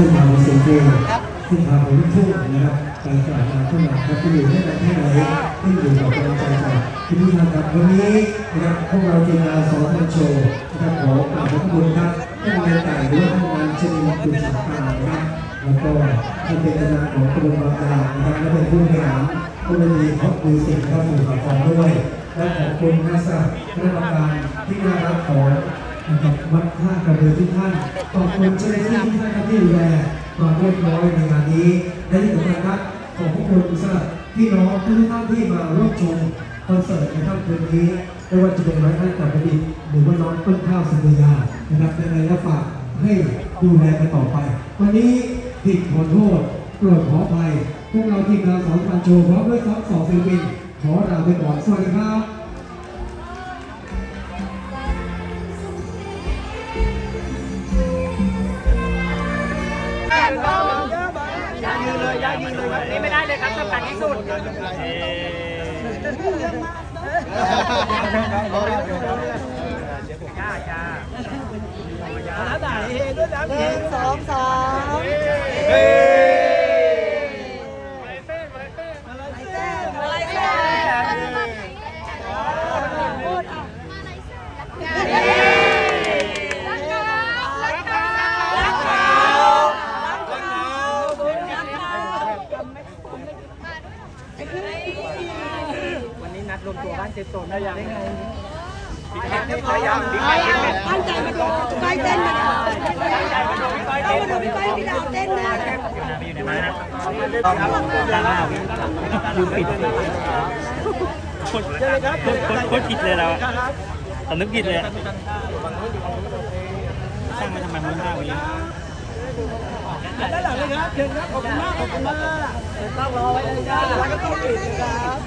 ขึ้นมาบนเสียงเพลงขึ้นมาบนลูกทุ่งนะครับการกล่าวมาขึ้นมาครับที่อยู่ในประเทศไหนที่อยู่กับกำลังใจจากที่นี่นะครับวันนี้นะครับพวกเราทีมงานสอนมันโชว์นะครับขอกราบขอบคุณครับท่านนายไก่ด้วยท่านนายชนินกุลสังการนะครับแล้วก็ท่านเป็นคณะของกรมบางนานะครับและเป็นผู้บริหารก็เลยมีครอบครัวสิ่งข้าวสู่ปากท้องด้วยและขอบคุณนักสัตว์คณะกรรมการที่น่ารักของ นะครับวัดท่ากระเบือทุกท่านขอบคุณเจ้าหน้าที่ทุกท่านครับที่ดูแลความเรียบร้อยในงานนี้ และที่สำคัญครับขอบพระคุณสำหรับพี่น้องทุกท่านที่มาร่วมชมคอนเสิร์ตในค่ำคืนนี้ไม่ว่าจะเป็นร้อยท่านกับปดิษหรือว่าน้องต้นข้าวสุริยานะครับในระฝากให้ดูแลกันต่อไป วันนี้ผิดขอโทษโปรดขออภัยพวกเราทีมงานสอนการโชว์พร้อมด้วยทั้งสองศิลปินขอลาไปก่อนสวัสดีครับ นเลยครับนี่ไม่ได้เลยครับสำคัญที่สุดเอ๊จ้าจ้าหนึ่งสองสาม เฮ้วันนี้นัดรวมตัว บ้านเจโซนได้ยังได้ไงได้ยังดีไหมตั้งใจมาดูไปเต้นมาดูต้องมาดูพี่ก้อยพี่ดาวเต้นนะอยู่ในไม้นะต้องด้านหน้าลืมปิดโคตรโคตรโคตรผิดเลยเราสำนึกผิดเลยสร้างมาทำไมมันหน้าวั นนี้ด้านหลังเลยครับเชิญครับขอบคุณมากขอบคุณมากต้องรอไว้เลยจ้าแล้วก็ต้องปิดนะครับ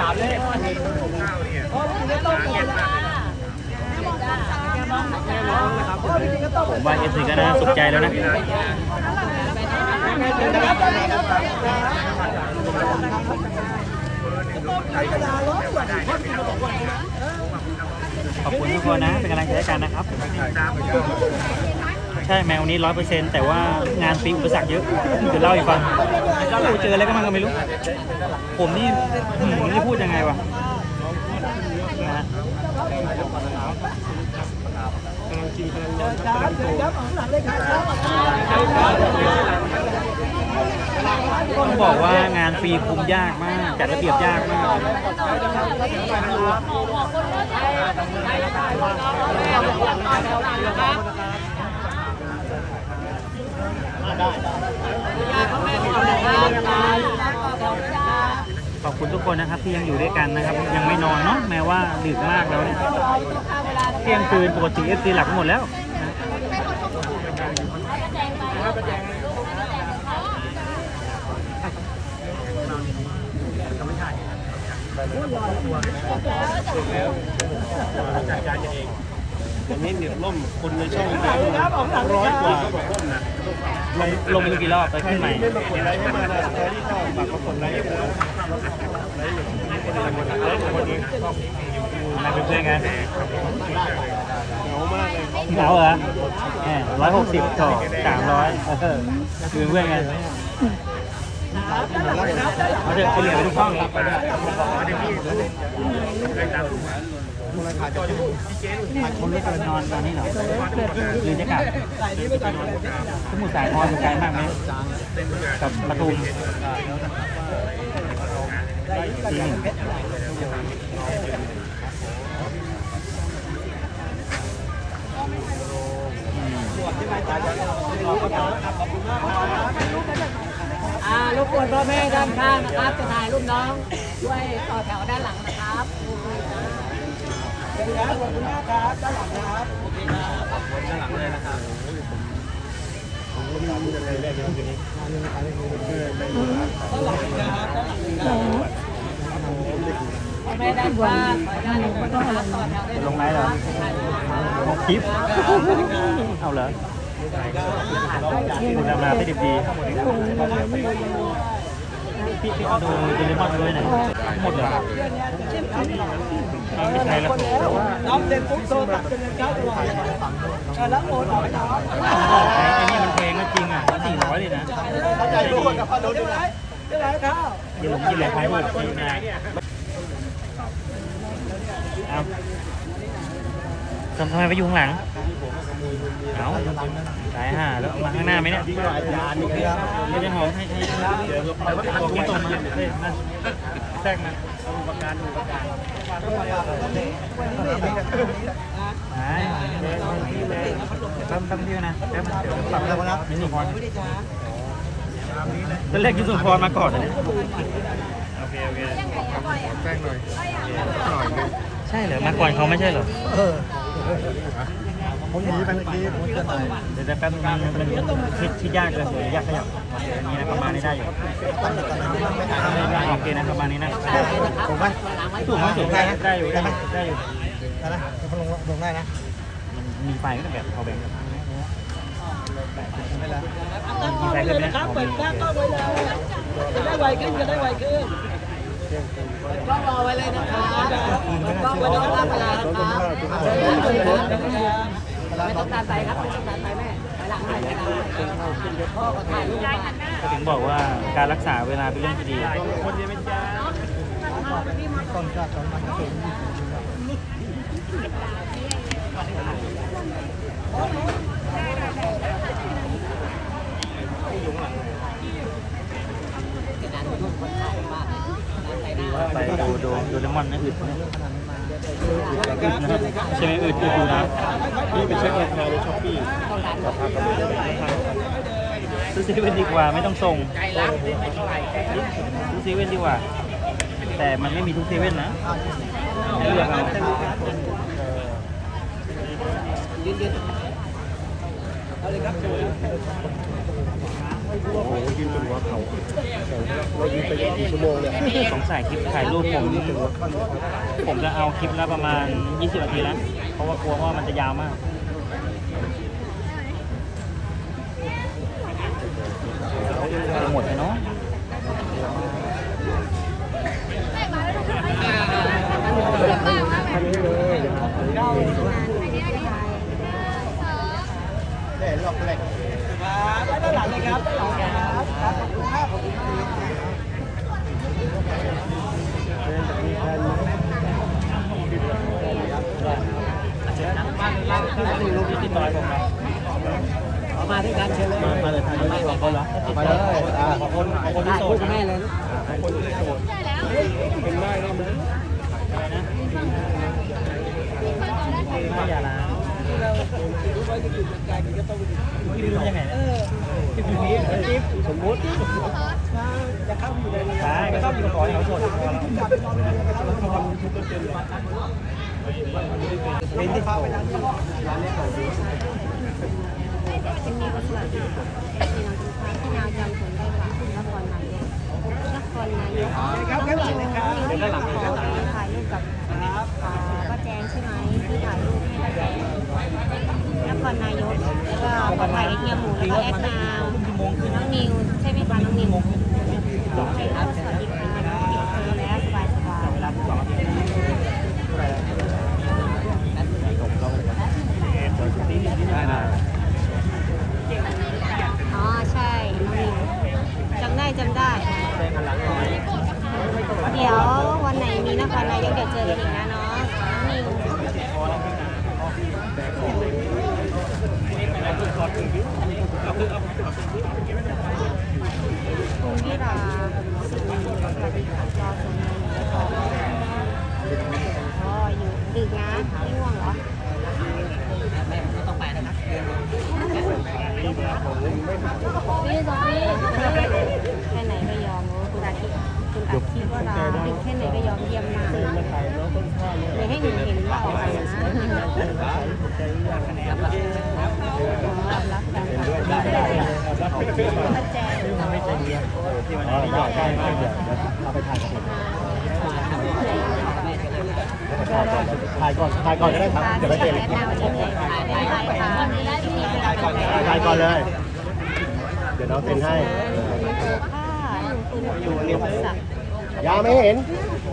ถามเลยเพราะจริงก็ต้องปิดนะผมว่าเอฟซีก็น่าสุขใจแล้วนะขอบคุณทุกคนนะ เป็นกำลังใจกันนะครับ ใช่แมวนี้ร้อยเปอร์เซ็นต์แต่ว่างานฟีอุปสรรคเยอะเดี๋ยวเล่าให้ฟังโอ้เจออะไรก็มันก็ไม่รู้ ผมนี่หืมนี่พูดยังไงวะนะฮะครับเชิญครับข้างหลังเลยครับต้องบอกว่างานฟรีคุมยากมาก จัดระเบียบยากมาก ขอบคุณทุกคนนะครับที่ยังอยู่ด้วยกันนะครับ ยังไม่นอนเนาะแม้ว่าดึกมากแล้วเนี่ยเที่ยงคืนปกติเอฟซีหลับหมดแล้วนะจัดการเอง วันนี้เหนียวล่มคนในช่องครับของหลังร้อยกว่าลงลงไปกี่รอบไปขึ้นใหม่ไม่มากดไลค์ให้มานะใครที่ชอบฝากเขากดไลค์ด้วยไลค์อยู่ไลค์อยู่คนนี้มาเป็นเพื่อนกันเหงามากเลยเหงาเหรอร้อยหกสิบต่อสามร้อยคือเพื่อนกันเอาเถอะไปเหลือไปทุกช่องเลย คนรู้จะนอนตอนนี้เหรอหรือจะกลับสมุทรสาครอยู่ไกลมากไหมกับปทุมทีหนึ่งอ่ารบกวนพ่อแม่ด้านข้างนะครับจะถ่ายรูปน้องช่วยต่อแถวด้านหลัง ครับเป็นครับขอบคุณมากครับด้านหลังนะครับด้านหลังเลยนะครับด้านหลังนะครับด้านหลังนะครับไม่ได้ว่าได้เลยก็ต้องมาต่อแถวได้จะลงไลน์เหรอลงคลิปเอาเหรอคุณดำนาได้ดีดีพี่พี่เอาดูเดลิมอนไปด้วยหน่อย หมดเหรอไม่ใช่แล้วน้องเด็กปุ๊บโซตัดเป็นเก้าตัวแล้วโอนออกไปน้องไอ้นี่มันแพงก็จริงอะสี่ร้อยเลยนะเข้าใจทุกคนกับพ่อรู้เดี๋ยวไรเดี๋ยวไรข้าวอย่าหลงยินเลยท้ายรูปทีนายเอาทำทำไมไปอยู่ข้างหลัง เอาสายห่าแล้วมาข้างหน้าไหมเนี่ยไม่ได้หอมให้ให้เดี๋ยวเราไปตัวที่ตรงมา เฮ้ยมาแทรกมาระกันปกันหายแป๊บแป๊บเดียวนะแป๊บเดี๋ยวปรับแล้วนะนี่สุพรตอนแรกยูสุพรมาก่อนนะเนี่ยโอเคโอเคแป้งหน่อยหน่อย ใช่เหรอมาก่อนเขาไม่ใช่เหรอ ผมหนีไปเมื่อกี้ผมจะไหนเดี๋ยวแป๊บนึงมันมันคิดคิดยากเลยเดี๋ยากขยับนี่นะประมาณนี้ได้อยู่โอเคนะประมาณนี้นะผมไหมถูกไหมถูกได้ได้อยู่ได้ได้อยู่ได้นะเขาลงลงได้นะมีไฟก็ต้องแบบเอาแบงค์แบบไม่แล้วตั้งก้อไว้เลยนะครับเปิดตั้งกล้อไว้เลยจะได้ไวขึ้นจะได้ไวขึ้นกล้องรอไว้เลยนะคะกล้องไว้ต้องรับเวลานะคะ ไม่ต้องการใส่ครับไม่ต้องการใส่แม่ไปหลังหน่อยไปหลังหน่อยพ่อก็ถ่ายรูปมาก็ถึงบอกว่าการรักษาเวลาเป็นเรื่องที่ดีต้นกล้าต้นมันสูงไปดูดูดูเลมอนนะอึดนะอึดนะครับ ใช่ไหมอึดอึดดูนะนี่ไปเช็คราคาในช้อปปี้ราคากำลังซื้อซีเว่นดีกว่าไม่ต้องส่งซื้อซีเว่นดีกว่า แต่มันไม่มีทุกซีเว่นนะให้เลือกเอาเลยครับ โอ้โหยืนจนหัวเข่าเรายืนไปกี่ชั่วโมงเนี่ยสงสัยคลิปถ่ายรูปผมผมจะเอาคลิปละประมาณ 20นาทีแล้วเพราะว่ากลัวว่ามันจะยาวมากจะหมดเลยเนาะ แน่ล็อกแรก ด้านหลังเลยครับด้านหลังครับขอบคุณมากขอบคุณมาก นี่รูปที่ต่อผมนะมาด้วยกันเชิญเลยมาเลยถ่ายรูปกับเขาเหรอมาเลยขอบคุณขอบคุณที่โสรูดกับแม่เลยขอบคุณที่โสดเป็นได้ได้ไหมไม่อย่าล้างรู้ไว้จะอยู่กับกายก็ต้องพี่รู้ยังไงเอเนี่ยอคลิปนี้สมมติจะเข้าอยู่ในใช่ก็ต้องอยู่กับขอให้เขาสดเป็นที่เขาไปนั่ง จะมีบทบาทที่พี่น้องทุกท่านที่นาวจำผมได้ค่ะนครนายกนครนายกครับแค่หลังเลยครับเดี๋ยวด้านหลังขอถ่ายรูปกับป้าแจงใช่ไหมที่ถ่ายรูปให้ป้าแจงนครนายกแล้วก็ขอถ่ายไอเทียหมูแล้วก็แอดนาวน้องนิวใช่ไหมคะน้องนิวใช่ครับ คุณวิราสวัสดีค่ะรอชมอ๋ออยู่ดึกนะไม่ง่วงเหรอพี่สองพี่แค่ไหนก็ยอมโอ้คุณอาทิตย์คุณอาทิตย์ว่าเราดึกแค่ไหนก็ยอมเยี่ยมมาก มาถ่ายน้องต้นข้าวเนี่ย อย่าให้หนูเห็นว่าออกไปนะรับกัน ได้ได้รับไปเพื่อมา ป้าแจง ทำให้ใจดีที่มัน อ๋ อไม่ยได้อดได้ได้ได้มากเดี๋ยวเดี๋ยวเอาไปถ่ายกับผมมถ่ายก่อนถ่ายก่อนก็ได้ครับเดี๋ยวไม่เจอกันนี้เลยค่ะได้ค่ะที่มีเวลาเป็นแรงถ่ายก่อนเลย เดี๋ยวน้องเซ็นให้ยาไม่เห็น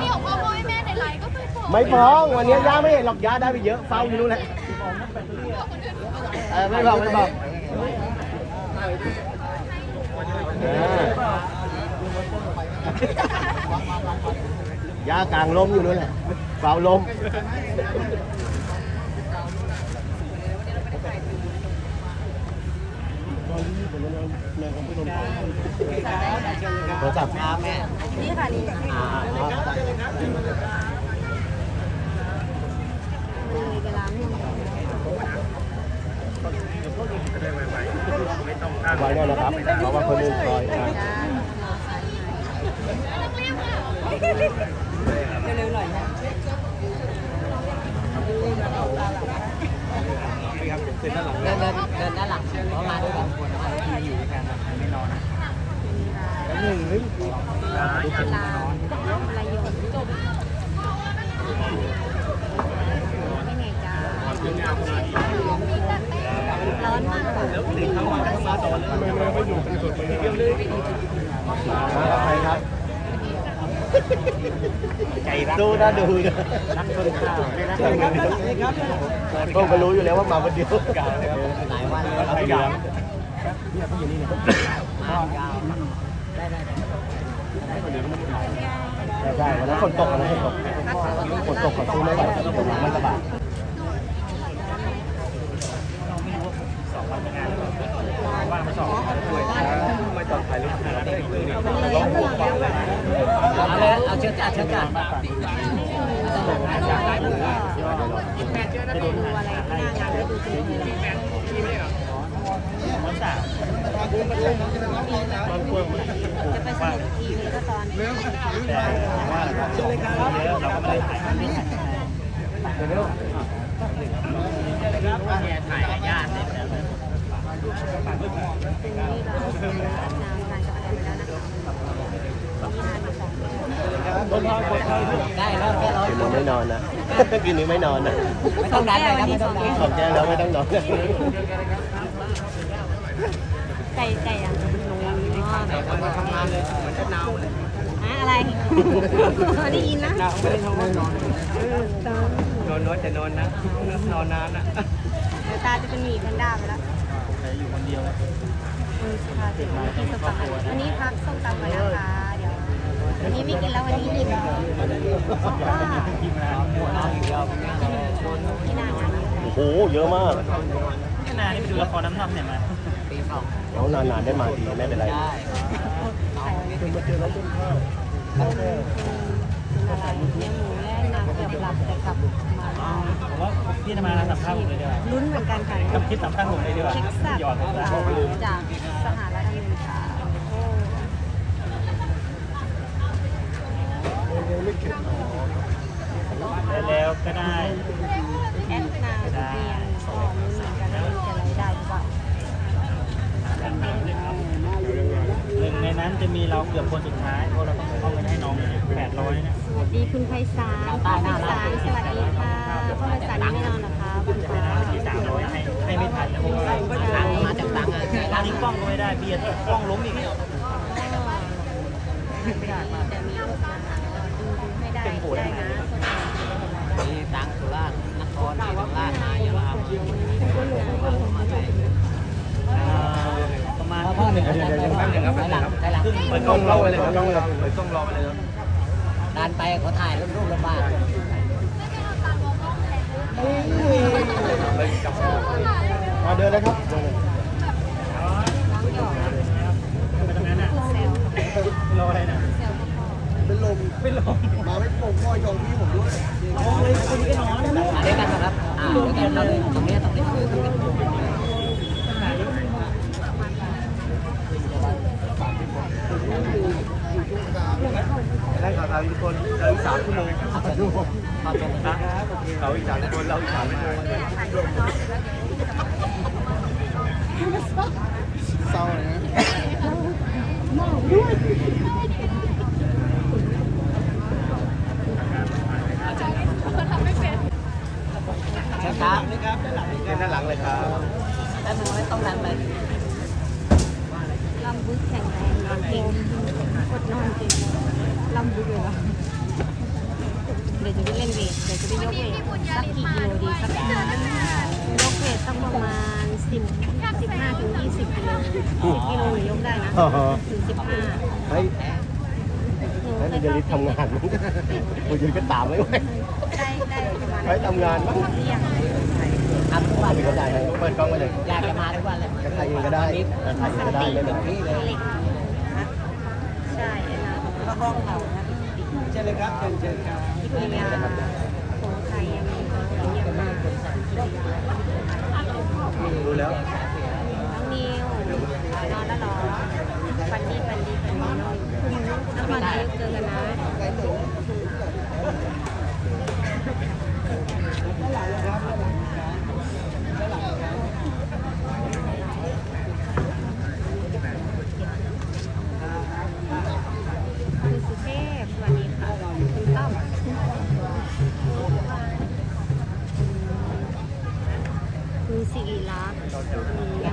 นี่ออกมาโวยแม่ในไลน์ก็ไม่ฟ้องไม่ฟ้องวันนี้ยาไม่เห็นหรอกยาได้ไปเยอะเฝ้าอยู่นู่นแหละ ออไม่บอกไม่บอกยากลางลมอยู่นู่นแหละเฝ้าลมโทรศัพท์นี่ค่นี่อ่าอ่เวลาไม่มี ไว้ด้วยนะครับเพราะว่าคนอื่นคอยอ่าเร็วๆหน่อยนะเดินเดินเดินด้านหลังเพราะมาด้วยกันคนที่อยู่ด้วยกันไม่นอนนะหนึ่งเฮ้ยลาลายงจบไม่ไงจ้าร้อนมากค่ะมากับ ใครครับใจรักดูน่าดูนะรักต้นข้าวไม่รักก็รู้อยู่แล้วว่ามาคนเดียวหลายวันหลายอย่างใช่วันนั้นฝนตกวันนั้นฝนตกฝนตกขอซื้อไม่ไหวไม่สบาย สองวันงาน ว่างมาสองด้วยม่ตอถ่ายรูปถ่ายได้อีกเรื่องนึงเอาเลยเอาเชือกจัดเชือกจัดจะดูอะไรที่หน้างานก็ดูจริงมสามๆจะไปสนุกทีนี้ก็ตอนแต่ว่าเราสองเยอะเราก็ไม่ได้ถ่ายไม่ได้ถ่ายถ่ายกับญาติเนี่ยนี้เรานำการกับอะไรแล้วนะคะมีงานมาสองเดือน ได้แล้วแค่ร้อยคืนนี้ไม่นอนนะคืนนี้ไม่นอนนะไม่ต้องดันเลยครับไม่ต้องดันขอบแจ้งแล้วไม่ต้องนอนไก่ไก่ยังอ๋อแบบว่าทำงานเลยเหมือนจะหนาวเลยอะไรได้ยินนะไม่ได้นอนนอนนอนน้อยแต่นอนนะนอนนานอะเดี๋ยวตาจะเป็นหมีแพนด้าไปแล้วอยู่คนเดียว อืมค่ะถึงวันที่ส้มตำวันนี้พักส้มตำก่อนนะคะ เดี๋ยววันนี้ไม่กินแล้ววันนี้อิ่มก็ทีมงานหมดนอนอีกรอบที่หน้างานเยอะโอ้โห เยอะมากขนาดนี้ไปดูละครน้ำนำเนี่ยมาตีสองแล้วนานๆได้มาทีไม่เป็นไรได้อะไรเนี่ยหมูแล่นำเกือบหลับแต่กลับมาได้ผมว่าพี่จะมาสัมภาษณ์ผมเลยดีกว่าลุ้นเหมือนกันค่ะทำคลิปสัมภาษณ์ผมเลยดีกว่าเท็กซัสหยอดผมเลยจากสหรัฐอเมริกาโอ้ ได้แล้วก็ได้แอดนาเรียนก็ลุ้นเหมือนกันจะได้หรือเปล่าหนึ่งในนั้นจะมีเราเกือบคนสุดท้ายเพราะเราต้องเอาเงินให้น้องแปดร้อยเนี่ยสวัสดีคุณไพศาลคุณไพศาลสวัสดีค่ะพ่อไพศาลนี่ไม่นอนนะคะคุณฟ้าที่สามร้อยให้ให้ไม่ทันแล้วเพราะว่าตังมาจากตังอะร้านนี้กล้องก็ไม่ได้เบียร์กล้องล้มอีก แต่มีโฆษณาดูดู โหนมีตังสุราษฎร์นครศรีธรรมราชนายาลามาไหนประมาณพ่อหนึ่งเดี๋ยวเดี๋ยวแป๊บนึงครับแป๊บนึงเปิดกล้องเราเลยเปิดกล้องเลยเปิดกล้องรอไปเลยดันไปเขาถ่ายรูปรูปลำบาก มาเดินเลยครับ น้องหยอก ไปตรงนั้นอะ แซว รออะไรนะ แซวก็พอ เป็นลม เป็นลม มาไม่ปงพ่อยองพี่ผมด้วย โอ้ยคนนี้ก็นอนนะ มาด้วยกันนะครับอ่าด้วยกันเราเลยตรงนี้ตรงนี้คือตรงนี้ ได้ข่าวทางทุกคนเราอีกสามชั่วโมง ขอบคุณครับ เราอีกสามชั่วโมงเราอีกสามชั่วโมงเศร้าเลยนะ เลยครับ แล้วมึงไม่ต้องดังเลย ลำบึกแข็งแรงนอนเก่งอดนอนเก่งลำบึกเลยเหรอเดี๋ยวจะไปเล่นเวทเดี๋ยวจะไปยกเวท สักกี่กิโลดีสักยกเวทสักประมาณสิบสิบห้าถึงยี่สิบกิโลสิบกิโลหนูยกได้นะถึงสิบห้าเฮ้ยหนูให้เคมันยจะเข้ารีบทำงานมั้งกูยืนก็ตามไม่ไหวได้ได้ประมาณไปทำงานมั้งเที่ยงทำทุกวันก็ได้เปิดกล้องไปเลยอยากจะมาทุกวันเลยจะใครเองก็ได้ใครเองก็ได้ไม่เป็นไรนี่เลยเหล็กนะใช่ไอ้นะก็ห้องเรานะ เชิญเลยครับเชิญเชิญครับ ที่ปริยาของไทยยังมีเยอะมาก รู้แล้วน้องนิวนอนแล้วเหรอฟันดีฟันดีฟันดีน้องน้ำมันอายุเกินกันนะคุณสุเทพสวัสดีค่ะคุณต้อมคุณสิริรักษ์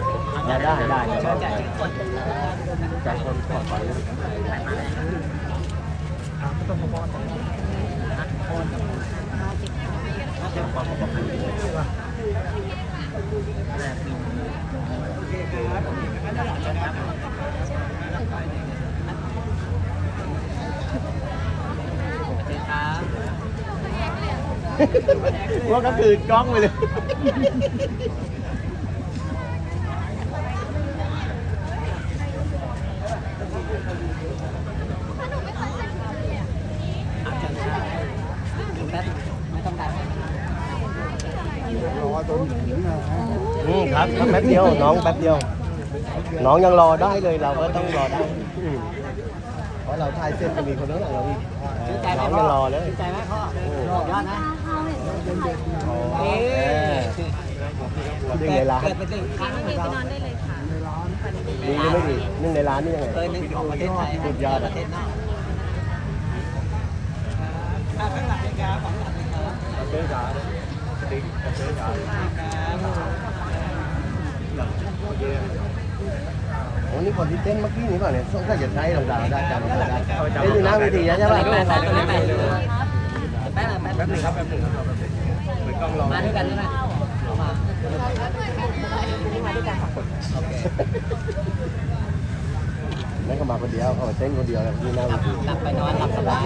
นเลยนะถ่ายรีบส่งให้หมอเลยส่งให้ถึงนั่นนี่เลยครับใกล้ถึงความจริงแล้วใกล้พูดเลยกันได้ได้ได้ใจคนขอไปมาติดตามว่าก็คือกล้องไปเลย แป๊บไม่ต้องดัง อืมครับครับแป๊บเดียวน้องแป๊บเดียว น้องยังรอได้เลยเราก็ต้องรอได้อืมเพราะเราถ่ายเสร็จจะมีคนข้างหลังเราอีกดีใจไหมน้องยังรอเลยใจไหมพ่อยอดนะเอเอ๊อนึ่งในร้านเกิดเป็นสิ่งข้างน้งไปเรานอนได้เลยค่ะฝันดีหรือไม่ดีนึ่งในร้านนี่ยังไงเคยนึกของประเทศไทยสุดยอดประเทศนอกข้างหลังเลยครับของหลังเลยครับเจ๊จ๋าติ๊กเจ๊จ๋า โอ้นี่คนที่เต้นเมื่อกี้นี่ป่ะเนี่ยต้องถ้าจะใช้ลองดาวได้จำได้ได้เต้นอยู่หน้าเวทีใช่ป่ะแป๊บแป๊บแป๊บแป๊บแป๊บแป๊บแป๊บนึงครับแป๊บนึงครับเหมือนกล้องรอมาด้วยกันใช่ไหมเอามานั่นก็มาคนเดียวเขาเต้นคนเดียวแล้วที่หน้าเวทีหลับไปนอนหลับสบาย